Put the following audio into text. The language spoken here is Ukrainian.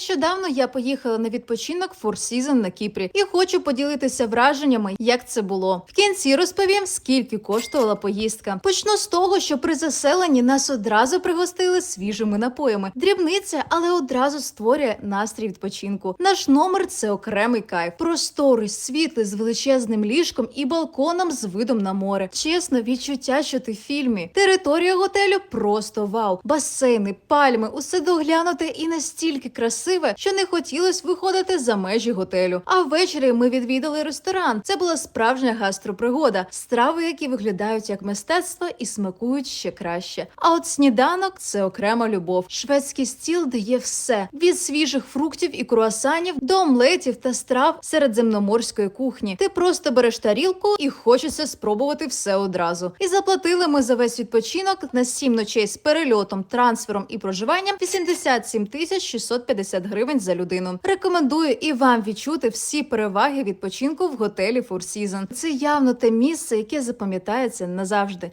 Нещодавно я поїхала на відпочинок Four Seasons на Кіпрі і хочу поділитися враженнями, як це було. В кінці розповім, скільки коштувала поїздка. Почну з того, що при заселенні нас одразу пригостили свіжими напоями. Дрібниця, але одразу створює настрій відпочинку. Наш номер це окремий кайф. Просторий, світлий, з величезним ліжком і балконом з видом на море. Чесно, відчуття, що ти в фільмі. Територія готелю просто вау. Басейни, пальми, усе доглянуте і настільки красиве, що не хотілось виходити за межі готелю. А ввечері ми відвідали ресторан. Це була справжня гастропригода, страви, які виглядають як мистецтво і смакують ще краще. А от сніданок це окрема любов. Шведський стіл дає все від свіжих фруктів і круасанів до омлетів та страв середземноморської кухні. Ти просто береш тарілку і хочеться спробувати все одразу. І заплатили ми за весь відпочинок на 7 ночей з перельотом, трансфером і проживанням 87 тисяч 650 гривень за людину. Рекомендую і вам відчути всі переваги відпочинку в готелі Four Seasons. Це явно те місце, яке запам'ятається назавжди.